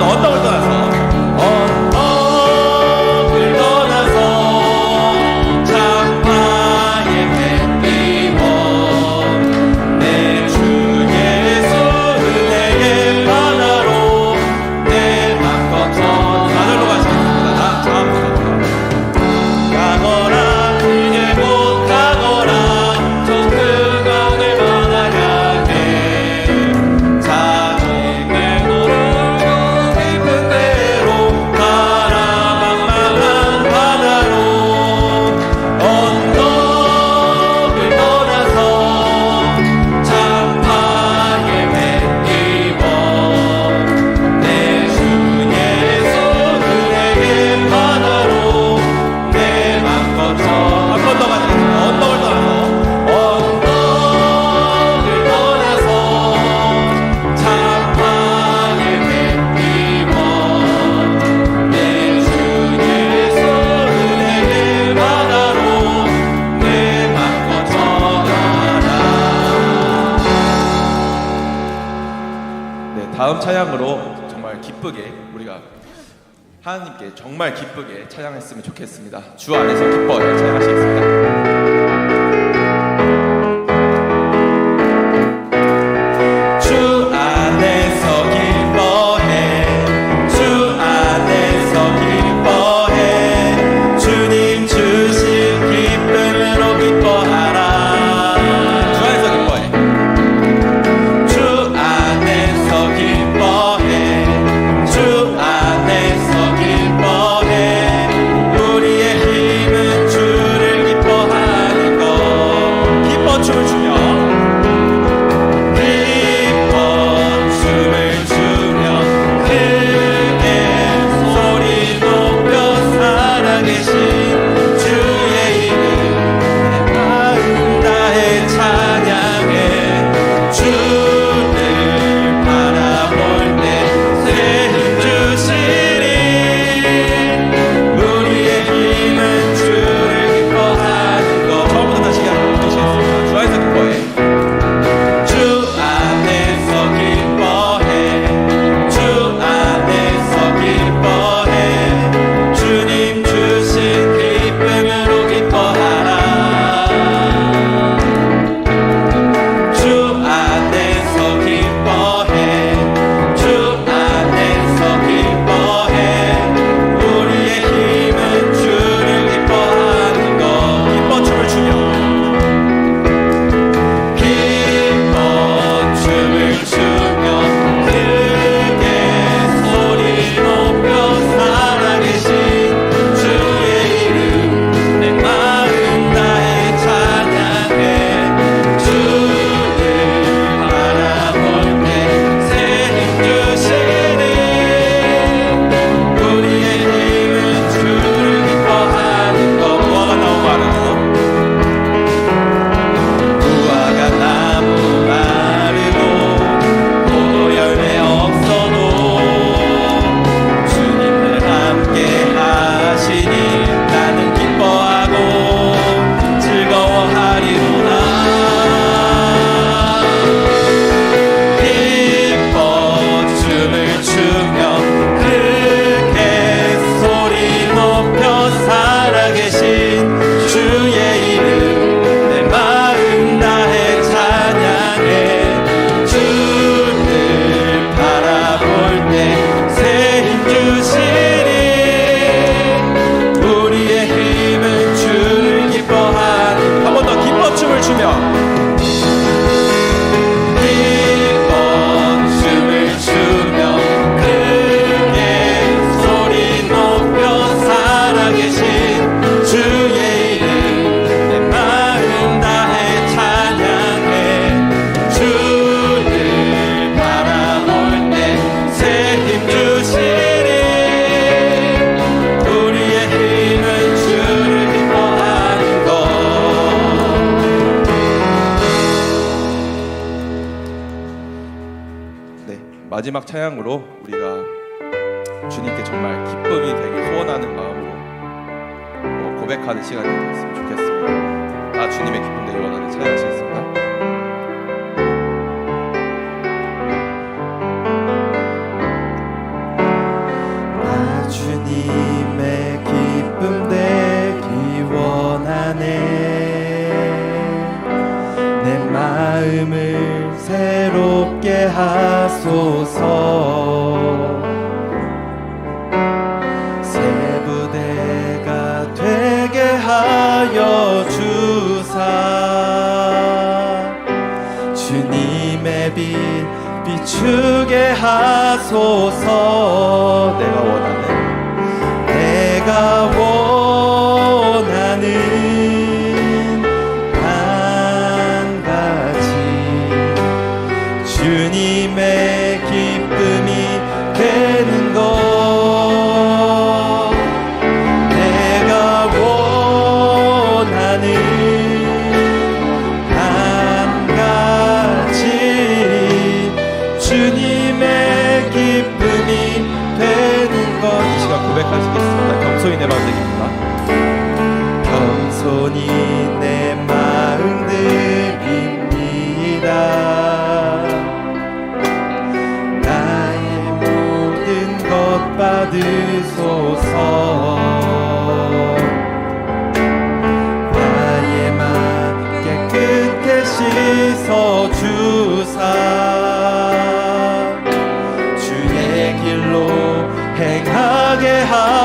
Nó 다음 찬양으로 정말 기쁘게 우리가 하나님께 정말 기쁘게 찬양했으면 좋겠습니다. 주 안에서 기뻐 찬양하시겠습니다. 네, 마지막 찬양으로 우리가 주님께 정말 기쁨이 되길 소원하는 마음으로 어, 고백하는 시간이 됐으면 좋겠습니다. 아 주님의 기쁨 되기 원하는 찬양 하소서. 세부대가 되게 하여 주사. 주님의 빛 비추게 하소서. 내가 원하는 내가 길로 행하게 하소서